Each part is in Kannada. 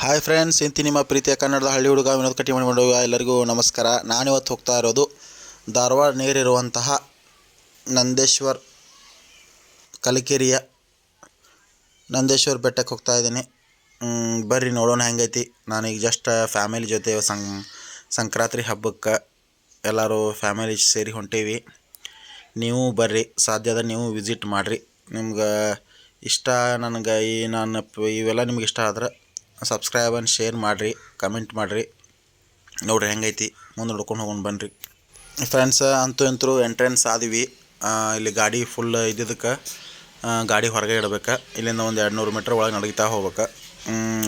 ಹಾಯ್ ಫ್ರೆಂಡ್ಸ್ ಇಂತಿ ನಿಮ್ಮ ಪ್ರೀತಿಯ ಕನ್ನಡದ ಹಳ್ಳಿ ಹುಡುಗ ವಿನೋದ್ ಕಟ್ಟಿ ಮಾಡಿಕೊಂಡು ಎಲ್ಲರಿಗೂ ನಮಸ್ಕಾರ. ನಾನಿವತ್ತು ಹೋಗ್ತಾ ಇರೋದು ಧಾರವಾಡ ನೀರಿರುವಂತಹ ನಂದೇಶ್ವರ್ ಕಲಿಕೆರಿಯ ನಂದೇಶ್ವರ್ ಬೆಟ್ಟಕ್ಕೆ ಹೋಗ್ತಾ ಇದ್ದೀನಿ. ಬರ್ರಿ ನೋಡೋಣ ಹೆಂಗೈತಿ. ನಾನೀಗ ಜಸ್ಟ್ ಫ್ಯಾಮಿಲಿ ಜೊತೆ ಸಂ ಸಂಕ್ರಾಂತಿ ಹಬ್ಬಕ್ಕೆ ಎಲ್ಲರೂ ಫ್ಯಾಮಿಲಿ ಸೇರಿ ಹೊಂಟೀವಿ. ನೀವು ಬರ್ರಿ ಸಾಧ್ಯದ ನೀವು ವಿಸಿಟ್ ಮಾಡಿರಿ. ನಿಮ್ಗೆ ಇಷ್ಟ, ನನಗೆ ಈ ನಾನು ಇವೆಲ್ಲ ನಿಮ್ಗೆ ಇಷ್ಟ ಆದ್ರೆ ಸಬ್ಸ್ಕ್ರೈಬ್ ಆ್ಯಂಡ್ ಶೇರ್ ಮಾಡಿರಿ ಕಮೆಂಟ್ ಮಾಡಿರಿ. ನೋಡ್ರಿ ಹೆಂಗೈತಿ? ಮುಂದೆ ನೋಡ್ಕೊಂಡು ಹೋಗೋಣ ಬನ್ನಿರಿ ಫ್ರೆಂಡ್ಸ್ ಅಂತೂ ಅಂತೂ ಎಂಟ್ರೆನ್ಸ್ ಆದಿವಿ. ಇಲ್ಲಿ ಗಾಡಿ ಫುಲ್ ಇದ್ದಿದ್ದಕ್ಕೆ ಗಾಡಿ ಹೊರಗೆ ಇಡಬೇಕು. ಇಲ್ಲಿಂದ ಒಂದು ಎರಡು ನೂರು ಮೀಟ್ರ್ ಒಳಗೆ ನಡೀತಾ ಹೋಗ್ಬೇಕು.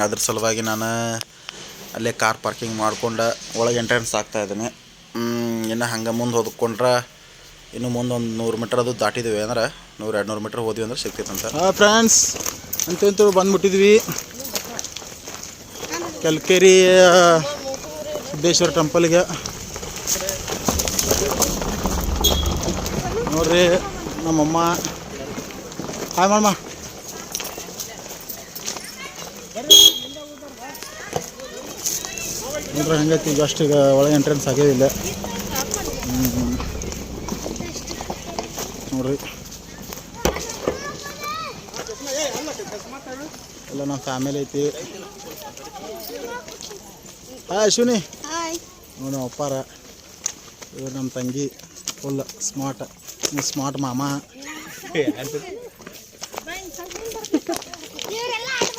ಅದ್ರ ಸಲುವಾಗಿ ನಾನು ಅಲ್ಲೇ ಕಾರ್ ಪಾರ್ಕಿಂಗ್ ಮಾಡ್ಕೊಂಡು ಒಳಗೆ ಎಂಟ್ರೆನ್ಸ್ ಆಗ್ತಾ ಇದ್ದೀನಿ. ಇನ್ನು ಹಂಗೆ ಮುಂದೆ ಹೊದ್ಕೊಂಡ್ರೆ ಇನ್ನು ಮುಂದೆ ಒಂದು ನೂರು ಮೀಟ್ರ್ ಅದು ದಾಟಿದ್ವಿ ಅಂದ್ರೆ, ನೂರು ಎರಡು ನೂರು ಮೀಟ್ರ್ ಹೋದ್ವಿ ಅಂದ್ರೆ ಸಿಗ್ತೈತಂತ. ಅಂತ ಫ್ರೆಂಡ್ಸ್ ಅಂತಂತೂ ಬಂದ್ಬಿಟ್ಟಿದ್ವಿ. ಕಲ್ಕೇರಿ ಸಿದ್ದೇಶ್ವರ ಟೆಂಪಲ್ಗೆ ನೋಡ್ರಿ ನಮ್ಮಮ್ಮ. ಹಾಯ್ ಮಾಡಮ್ಮ ನೋಡ್ರಿ ಹೆಂಗೈತಿ ಅಷ್ಟು ಈಗ ಒಳಗೆ ಎಂಟ್ರೆನ್ಸ್ ಆಗೇವಿಲ್ಲ. ನೋಡ್ರಿ. ಎಲ್ಲ ನಮ್ಮ ಫ್ಯಾಮಿಲಿ ಐತಿ. ಹಾಯ್ ಅಶ್ವಿನಿ ನಮ್ಮ ಅಪ್ಪಾರ. ಇವ್ರು ನಮ್ಮ ತಂಗಿ. ಫುಲ್ ಸ್ಮಾರ್ಟ್ ಸ್ಮಾರ್ಟ್ ಮಾಮ.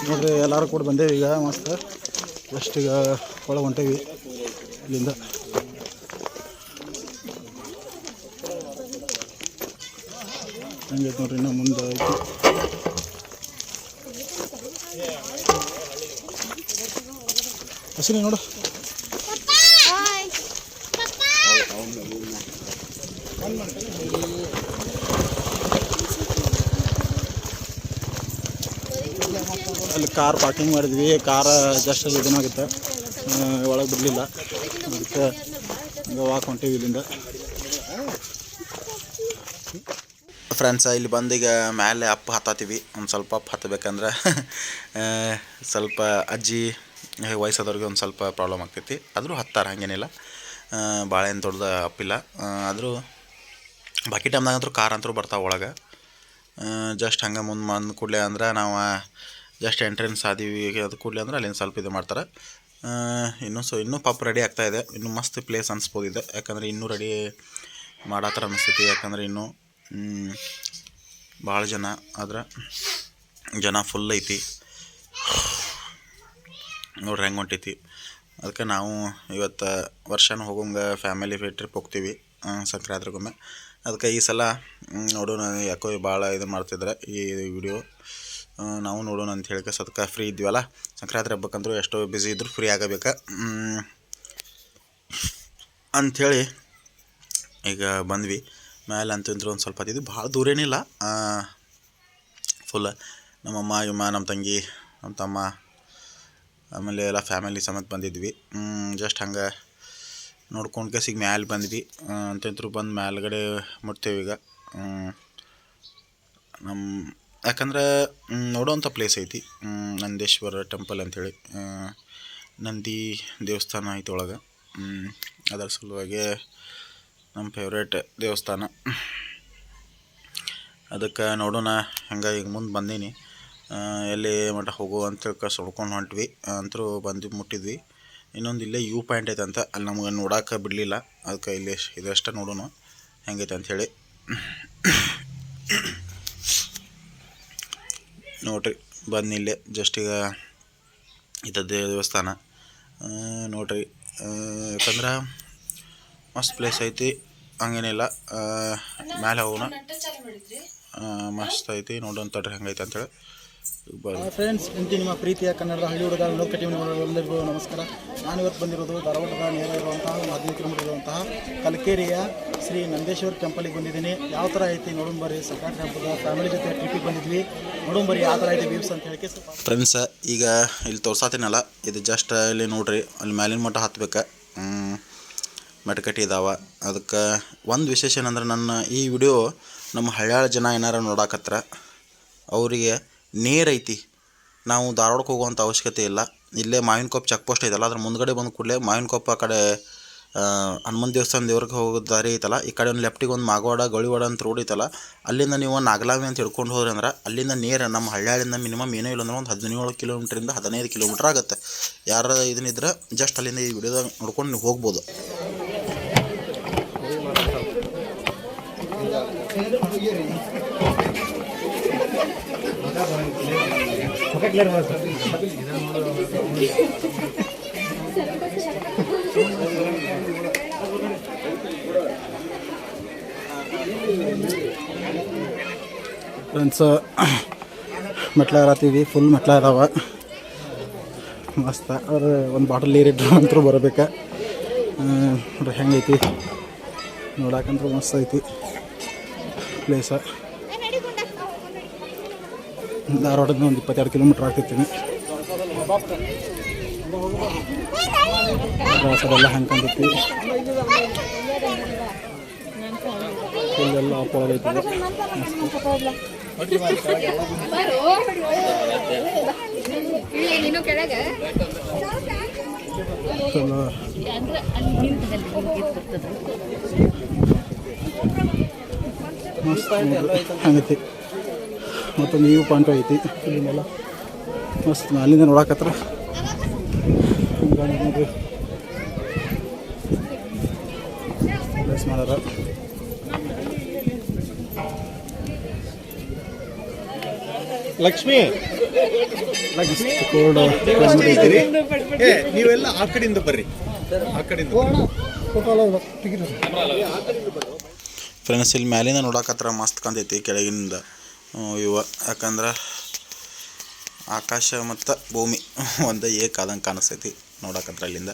ನೋಡ್ರಿ ಎಲ್ಲರೂ ಕೂಡ ಬಂದೇವಿ ಈಗ ಮಸ್ತ್. ಫಸ್ಟ್ ಈಗ ಒಳಗೆ ಹೊಂಟೇವಿ ಇಲ್ಲಿಂದ. ಹಂಗೈತೆ ನೋಡ್ರಿ ಇನ್ನು ಮುಂದೆ ಐತಿ. ಅಶ್ವಿನಿ ನೋಡು. ಅಲ್ಲಿ ಕಾರ್ ಪಾರ್ಕಿಂಗ್ ಮಾಡಿದ್ವಿ. ಕಾರ್ ಜಸ್ಟ್ ಅಲ್ಲಿ ಇದನ್ನಾಗುತ್ತೆ ಒಳಗೆ ಬಿಡಲಿಲ್ಲ. ಅದಕ್ಕೆ ವಾಕ್ ಹೊಂಟೀವಿ ಇಲ್ಲಿಂದ. ಫ್ರೆಂಡ್ಸ್ ಇಲ್ಲಿ ಬಂದು ಈಗ ಮೇಲೆ ಅಪ್ ಹತ್ತಾತೀವಿ. ಒಂದು ಸ್ವಲ್ಪ ಅಪ್ ಹತ್ತಬೇಕಂದ್ರೆ ಸ್ವಲ್ಪ ಅಜ್ಜಿ ವಯಸ್ಸಾದವ್ರಿಗೆ ಒಂದು ಸ್ವಲ್ಪ ಪ್ರಾಬ್ಲಮ್ ಆಗ್ತೈತಿ. ಆದರೂ ಹತ್ತಾರ, ಹಾಗೇನಿಲ್ಲ. ಭಾಳ ಏನು ದೊಡ್ಡದು ಅಪ್ಪಿಲ್ಲ. ಆದರೂ ಬಾಕಿ ಟೈಮ್ದಾಗ ಅಂತೂ ಕಾರ್ ಅಂತೂ ಬರ್ತಾವೆ ಒಳಗೆ. ಜಸ್ಟ್ ಹಂಗೆ ಮುಂದೆ ಬಂದು ಕೂಡಲೇ ಅಂದ್ರೆ ನಾವು ಜಸ್ಟ್ ಎಂಟ್ರೆನ್ಸ್ ಆದೀವಿ ಅದು ಕೂಡಲೇ ಅಂದ್ರೆ ಅಲ್ಲಿಂದ ಸ್ವಲ್ಪ ಇದು ಮಾಡ್ತಾರೆ. ಇನ್ನೂ ಸೊ ಇನ್ನೂ ಪಾಪ ರೆಡಿ ಆಗ್ತಾ ಇದೆ. ಇನ್ನೂ ಮಸ್ತ್ ಪ್ಲೇಸ್ ಅನಿಸ್ಬೋದು ಇದೆ. ಯಾಕಂದರೆ ಇನ್ನೂ ರೆಡಿ ಮಾಡಾತರ ಅನಿಸ್ತೈತಿ. ಯಾಕಂದರೆ ಇನ್ನೂ ಭಾಳ ಜನ, ಆದ್ರೆ ಜನ ಫುಲ್ ಐತಿ. ನೋಡ್ರಿ ಹೆಂಗೆ ಹೊಂಟೈತಿ. ಅದಕ್ಕೆ ನಾವು ಇವತ್ತು ವರ್ಷನೂ ಹೋಗೋಂಗೆ ಫ್ಯಾಮಿಲಿ ಟ್ರಿಪ್ ಹೋಗ್ತೀವಿ ಸಂಕ್ರಾಂತಿಗೊಮ್ಮೆ ಅದಕ್ಕೆ ಈ ಸಲ ನೋಡೋಣ ಯಾಕೋ ಭಾಳ ಇದು ಮಾಡ್ತಿದ್ರೆ ಈ ವಿಡಿಯೋ ನಾವು ನೋಡೋಣ ಅಂತ ಹೇಳಿಕ ಅದಕ್ಕೆ ಫ್ರೀ ಇದ್ವಲ್ಲ. ಸಂಕ್ರಾಂತಿ ಹಬ್ಬಕ್ಕಂದ್ರೂ ಎಷ್ಟೋ ಬ್ಯುಸಿ ಇದ್ದರೂ ಫ್ರೀ ಆಗಬೇಕು. ಅಂಥೇಳಿ ಈಗ ಬಂದ್ವಿ. ಮೇಲೆ ಅಂತಂದ್ರೆ ಒಂದು ಸ್ವಲ್ಪ ಹತ್ತಿದ್ವಿ ಭಾಳ ದೂರ ಏನಿಲ್ಲ. ಫುಲ್ ನಮ್ಮಮ್ಮ ಇಮ್ಮ, ನಮ್ಮ ತಂಗಿ, ನಮ್ಮ ತಮ್ಮ ಆಮೇಲೆ ಎಲ್ಲ ಫ್ಯಾಮಿಲಿ ಸಮೇತ ಬಂದಿದ್ವಿ. ಜಸ್ಟ್ ಹಂಗೆ ನೋಡ್ಕೊಂಡು ಕೇಸಿಗೆ ಮ್ಯಾಲೆ ಬಂದ್ವಿ. ಅಂತಂದ್ರು ಬಂದು ಮ್ಯಾಲ್ಗಡೆ ಮುಟ್ತೇವೆ ಈಗ. ನಮ್ಮ ಯಾಕಂದ್ರೆ ನೋಡೋವಂಥ ಪ್ಲೇಸ್ ಐತಿ. ನಂದೇಶ್ವರ ಟೆಂಪಲ್ ಅಂಥೇಳಿ ನಂದಿ ದೇವಸ್ಥಾನ ಐತಿ ಒಳಗೆ. ಅದರ ಸಲುವಾಗಿ ನಮ್ಮ ಫೇವ್ರೇಟ್ ದೇವಸ್ಥಾನ. ಅದಕ್ಕೆ ನೋಡೋಣ, ಹಂಗೆ ಈಗ ಮುಂದೆ ಬಂದೀನಿ. ಎಲ್ಲಿ ಮಟ್ಟ ಹೋಗು ಅಂತ ಸುಡ್ಕೊಂಡು ಹೊಂಟ್ವಿ. ಅಂತರೂ ಬಂದು ಮುಟ್ಟಿದ್ವಿ. ಇನ್ನೊಂದು ಇಲ್ಲೇ ಯೂ ಪಾಯಿಂಟ್ ಐತೆ ಅಂತ. ಅಲ್ಲಿ ನಮ್ಗೆ ನೋಡೋಕೆ ಬಿಡಲಿಲ್ಲ. ಅದಕ್ಕೆ ಇಲ್ಲಿ ಇದಷ್ಟೇ ನೋಡೋಣ ಹೆಂಗೈತೆ ಅಂಥೇಳಿ ನೋಡ್ರಿ ಬಂದು ಇಲ್ಲೇ ಜಸ್ಟ್ ಈಗ ಇದ್ದದ್ದು ದೇವಸ್ಥಾನ. ನೋಡ್ರಿ ಯಾಕಂದ್ರೆ ಮಸ್ತ್ ಪ್ಲೇಸ್ ಐತಿ. ಹಂಗೇನಿಲ್ಲ ಮ್ಯಾಲೆ ಹೋಗೋಣ. ಮಸ್ತ್ ಐತಿ. ನೋಡೋಣ ತಡ್ರಿ ಹೆಂಗೈತೆ ಅಂತೇಳಿ ಫ್ರೆಂಡ್ಸ್ ಇಂತಿ ನಿಮ್ಮ ಪ್ರೀತಿಯ ಕನ್ನಡದ ಹಳ್ಳಿ ಹುಡುಗ ಲೋಕ ಟಿವಿ ಎಲ್ಲರಿಗೂ ನಮಸ್ಕಾರ. ನಾನು ಇವತ್ತು ಬಂದಿರೋದು ಧಾರವಾಡದ ನೇರ ಇರುವಂತಹ ಒಂದು ಹದಿನೈದು ಕಿಲೋಮೀಟರ್ ಇರುವಂತಹ ಕಲಕೇರಿಯ ಶ್ರೀ ನಂದೇಶ್ವರ ಟೆಂಪಲಿಗೆ ಬಂದಿದ್ದೀನಿ. ಯಾವ ಥರ ಐತಿ ನೋಡೋಣ ಬರ್ರಿ. ಸಂಕ್ರಾಂತಿ ಹಬ್ಬದ ಫ್ಯಾಮಿಲಿ ಜೊತೆ ಟ್ರಿಪ್ಪಿಗೆ ಬಂದಿದ್ವಿ. ನೋಡೋಣ ಬರ್ರಿ ಯಾವ ಥರ ಐತಿ ವ್ಯೂಸ್ ಅಂತ ಹೇಳಿ ಸ್ವಲ್ಪ ಫ್ರೆಂಡ್ಸ ಈಗ ಇಲ್ಲಿ ತೋರ್ಸಾತೀನಲ್ಲ ಇದು ಜಸ್ಟ್ ಇಲ್ಲಿ ನೋಡ್ರಿ ಅಲ್ಲಿ ಮ್ಯಾಲಿನ ಮಟ್ಟ ಹತ್ಬೇಕು. ಮೆಟ್ಕಟ್ಟಿ ಇದಾವೆ. ಅದಕ್ಕೆ ಒಂದು ವಿಶೇಷ ಏನಂದ್ರೆ ನನ್ನ ಈ ವಿಡಿಯೋ ನಮ್ಮ ಹಳ್ಯಾಳ ಜನ ಏನಾರ ನೋಡಾಕತ್ರ ಅವರಿಗೆ ನೇರ್ ಐತಿ. ನಾವು ಧಾರವಾಡಕ್ಕೆ ಹೋಗುವಂಥ ಅವಶ್ಯಕತೆ ಇಲ್ಲ. ಇಲ್ಲೇ ಮಾವಿನಕೊಪ್ಪ ಚೆಕ್ ಪೋಸ್ಟ್ ಐತಲ್ಲ, ಅದ್ರ ಮುಂದ್ಗಡೆ ಬಂದ ಕೂಡಲೇ ಮಾವಿನಕೊಪ್ಪ ಆ ಕಡೆ ಹನುಮಾನ್ ದೇವಸ್ಥಾನ ದೇವ್ರಿಗೆ ಹೋಗೋ ದಾರಿ ಐತಲ್ಲ, ಈ ಕಡೆ ಒಂದು ಲೆಫ್ಟಿಗೆ ಒಂದು ಮಾಗವಾಡ ಗಳಿವಾಡ ಅಂತ ರೋಡ್ ಐತಲ್ಲ, ಅಲ್ಲಿಂದ ನೀವು ನಾಗಲಾವಿ ಅಂತ ಹಿಡ್ಕೊಂಡು ಹೋದ್ರಿ ಅಂದ್ರೆ ಅಲ್ಲಿಂದ ನೇರ ನಮ್ಮ ಹಳ್ಳಿಯಿಂದ ಮಿನಿಮಮ್ ಏನೂ ಇಲ್ಲ ಅಂದ್ರೆ ಒಂದು ಹದಿನೇಳು ಕಿಲೋಮೀಟ್ರಿಂದ ಹದಿನೈದು ಕಿಲೋಮೀಟ್ರ್ ಆಗುತ್ತೆ. ಯಾರ ಇದನ್ನಿದ್ರೆ ಜಸ್ಟ್ ಅಲ್ಲಿಂದ ಈ ವಿಡಿಯೋದಾಗ ನೋಡ್ಕೊಂಡು ನೀವು ಹೋಗ್ಬೋದು. ಫ್ರೆಂಡ್ಸ್ ಮೆಟ್ಲಾಗತ್ತೀವಿ ಫುಲ್ ಮೆಟ್ಲ ಅದಾವ ಮಸ್ತ. ಅವ್ರು ಒಂದು ಬಾಟಲ್ ನೀರಿಟ್ರು ಇಟ್ಟು ಅಂತೂ ಬರಬೇಕು. ನೋಡ್ರಿ ಹೆಂಗೈತಿ. ನೋಡಕ್ಕಂತೂ ಮಸ್ತ್ ಐತಿ. ಪ್ಲೇಸ ಧಾರವಾಡದಿಂದ ಒಂದು ಇಪ್ಪತ್ತೆರಡು ಕಿಲೋಮೀಟ್ರ್ ಆಗ್ತಿರ್ತೀನಿ ಪ್ರವಾಸದೆಲ್ಲ ಹಂಗೆ ಫುಲ್ ಎಲ್ಲ ಆಫ್ ಒಳಗೈತಿ ನೀನು ಕೆಳಗೆ ಫುಲ್ ಮಸ್ತ್ ಹಂಗೈತಿ. ಮತ್ತು ನೀವು ಪಾಯಿಂಟ್ ಐತಿ. ಇಲ್ಲಿಂದೆಲ್ಲ ಮಸ್ತ್ ಅಲ್ಲಿಂದ ನೋಡಕತ್ರ ನೋಡ್ರಿ ಪ್ಲೇಸ್ ಮಾಡ್ಯಾರ ಲಕ್ಷ್ಮಿ. ಏ ನೀವೆಲ್ಲ ಆ ಕಡೆಯಿಂದ ಬರ್ರಿ. ಆ ಕಡೆಯಿಂದ ಫ್ರೆಂಡ್ಸ್ ಇಲ್ಲಿ ಮ್ಯಾಲಿಂದ ನೋಡಕತ್ರ ಮಸ್ತ್ ಕಾಣ್ತೈತಿ ಕೆಳಗಿನಿಂದ ಇವ. ಯಾಕಂದ್ರೆ ಆಕಾಶ ಮತ್ತು ಭೂಮಿ ಒಂದು ಏಕ ಆದಂಗೆ ಕಾಣಿಸ್ತೈತಿ ನೋಡಕ್ಕಂದ್ರೆ ಅಲ್ಲಿಂದ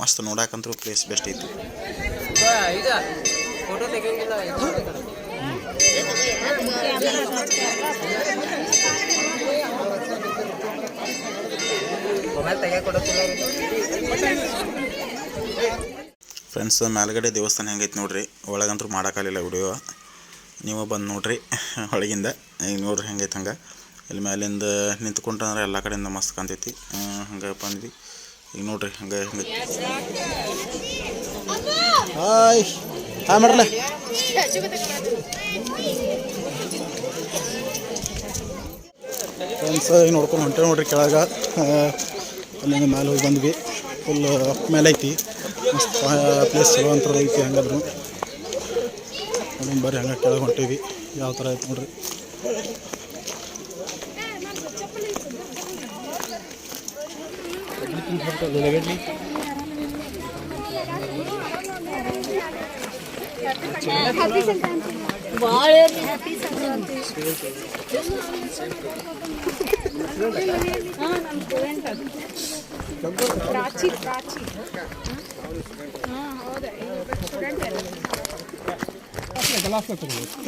ಮಸ್ತ್ ನೋಡಕ್ಕಂತೂ ಪ್ಲೇಸ್ ಬೆಸ್ಟ್ ಐತಿ. ಫ್ರೆಂಡ್ಸ್ ಮೇಲ್ಗಡೆ ದೇವಸ್ಥಾನ ಹೆಂಗೈತೆ ನೋಡ್ರಿ. ಒಳಗಂತೂ ಮಾಡೋಕ್ಕಾಗಲಿಲ್ಲ ವಿಡಿಯೋ ನೀವು ಬಂದು ನೋಡ್ರಿ ಒಳಗಿಂದ ಈಗ ನೋಡ್ರಿ ಹೆಂಗೈತೆ ಹಂಗೆ. ಇಲ್ಲಿ ಮ್ಯಾಲಿಂದ ನಿಂತ್ಕೊಂಡ್ರೆ ಎಲ್ಲ ಕಡೆಯಿಂದ ಮಸ್ತ್ ಕಾಣ್ತೈತಿ. ಹಂಗೆ ಬಂದ್ವಿ. ಈಗ ನೋಡ್ರಿ ಹಂಗೆ ಹಂಗೆ ಹಾಯ್. ಹಾಯ್ ಮಾಡ್ರಲ್ಲ ಫ್ರೆಂಡ್ಸ್ ಈಗ ನೋಡ್ಕೊಂಡು ಹೊಂಟೆ ನೋಡ್ರಿ ಕೆಳಗೆ. ಅಲ್ಲಿಂದ ಮೇಲೆ ಹೋಗಿ ಬಂದ್ವಿ. ಫುಲ್ ಮೇಲೆ ಐತಿ ಮಸ್ತ್ ಪ್ಲೇಸ್ ಚಲೋ ಅಂತ ಐತಿ ಹಂಗಾದ್ರು. ಅದನ್ನು ಬರ್ರಿ ಹಂಗೆ ಕೆಳಗೆ ಹೊಂಟೀವಿ. ಯಾವ ಥರ ಐತೆ ನೋಡ್ರಿ. ಪ್ರಾಚಿ ಪ್ರಾಚಿ.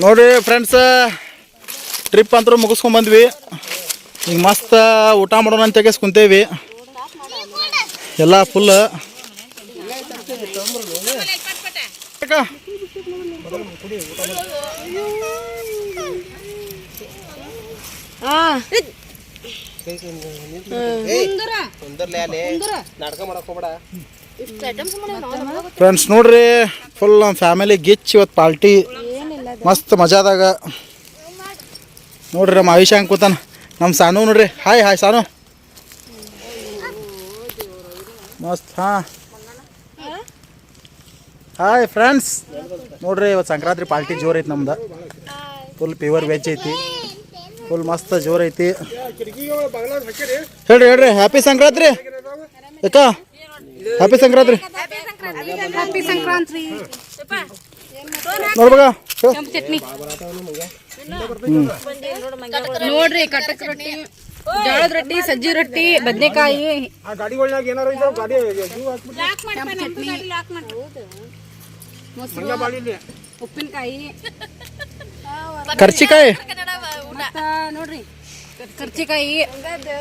ನೋಡ್ರಿ ಫ್ರೆಂಡ್ಸ್ ಟ್ರಿಪ್ ಅಂತರೂ ಮುಗಿಸ್ಕೊಂಡ್ ಬಂದ್ವಿ. ಈಗ ಮಸ್ತ್ ಊಟ ಮಾಡೋಣ ಅಂತ ತೆಗೆಸ್ ಕುಂತೇವಿ ಎಲ್ಲ ಫುಲ್ ಫ್ರೆಂಡ್ಸ್ ನೋಡ್ರಿ ಫುಲ್ ನಮ್ಮ ಫ್ಯಾಮಿಲಿ ಗಿಚ್ ಇವತ್ತು ಪಾರ್ಟಿ ಮಸ್ತ್ ಮಜಾದಾಗ. ನೋಡ್ರಿ ನಮ್ಮ ಆಯುಷ ಹಂಗೆ ಕೂತಾನ. ನಮ್ಮ ಸಾನು ನೋಡ್ರಿ. Hi hi Sanu. ಮಸ್ತ್, ಹಾಂ. ಹಾಯ್ ಫ್ರೆಂಡ್ಸ್ ನೋಡ್ರಿ ಇವತ್ತು ಸಂಕ್ರಾಂತಿ ಪಾರ್ಟಿ ಜೋರ್ ಐತಿ ನಮ್ದು. ಫುಲ್ ಪ್ಯೂರ್ ವೆಜ್ ಐತಿ. ಫುಲ್ ಮಸ್ತ್ ಜೋರ್ ಐತಿ. ಹೇಳ್ರಿ ಹೇಳ್ರಿ. ಹ್ಯಾಪಿ ಸಂಕ್ರಾಂತಿ ಯಾಕ ಹ್ಯಾಪಿ ಸಂಕ್ರಾಂತಿ ನೋಡ್ಬೇಕ ಚಟ್ನಿ. ನೋಡ್ರಿ ಕಟಕ್ ರೊಟ್ಟಿ ಜೋಳದ ರೊಟ್ಟಿ ಸಜ್ಜಿ ರೊಟ್ಟಿ ಬದನೆಕಾಯಿ. ಆ ಗಾಡಿಗಳ್ನಾಗ ಏನಾರ ಇದಾವ ಗಾಡಿ ಚಟ್ನಿ. ಮೊಸರು ಉಪ್ಪಿನಕಾಯಿ. ಕರ್ಚಿಕಾಯಿ. ನೋಡ್ರಿ ಕರ್ಚಿಕಾಯಿ.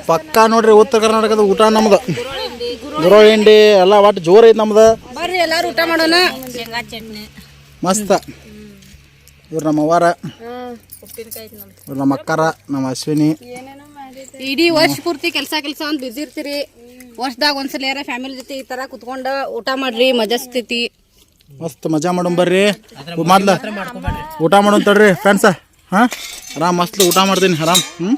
ಪಕ್ಕ ನೋಡ್ರಿ ಉತ್ತರ ಕರ್ನಾಟಕದ ಊಟ ನಮ್ದು. ಗುರೋ ಹಿಂಡಿ ಎಲ್ಲ ಒಟ್ಟು ಜೋರ್ ಐತಿ ನಮ್ದು. ಬರ್ರಿ ಎಲ್ಲಾರು ಊಟ ಮಾಡೋಣ. ಶೇಂಗಾ ಚಟ್ನಿ. ಮಸ್ತ್. ಇವ್ರು ನಮ್ಮ ಅವ್ವಾರ ಇವ್ರು ನಮ್ಮ ಅಕ್ಕಾರ ನಮ್ಮ ಅಶ್ವಿನಿ. ಇಡೀ ವರ್ಷ ಪೂರ್ತಿ ಕೆಲಸ ಕೆಲಸ ಅಂತ ಬಿಸಿ ಇರ್ತೀರಿ. ವರ್ಷದಾಗ ಒಂದ್ಸಲ ಯಾರ ಫ್ಯಾಮಿಲಿ ಜೊತೆ ಈ ತರ ಕುತ್ಕೊಂಡು ಊಟ ಮಾಡ್ರಿ ಮಜಾ ಸ್ಥಿತಿ ಮಸ್ತ್ ಮಜಾ ಮಾಡೋಣ ಬರ್ರಿ. ಮೊದ್ಲ ಊಟ ಮಾಡೋಣ ತಡ್ರಿ ಫ್ರೆಂಡ್ಸ ಹಾ? ಆರಾಮ್ ಮಸ್ತ್ ಊಟ ಮಾಡ್ತೀನಿ ಆರಾಮ್. ಹ್ಞೂ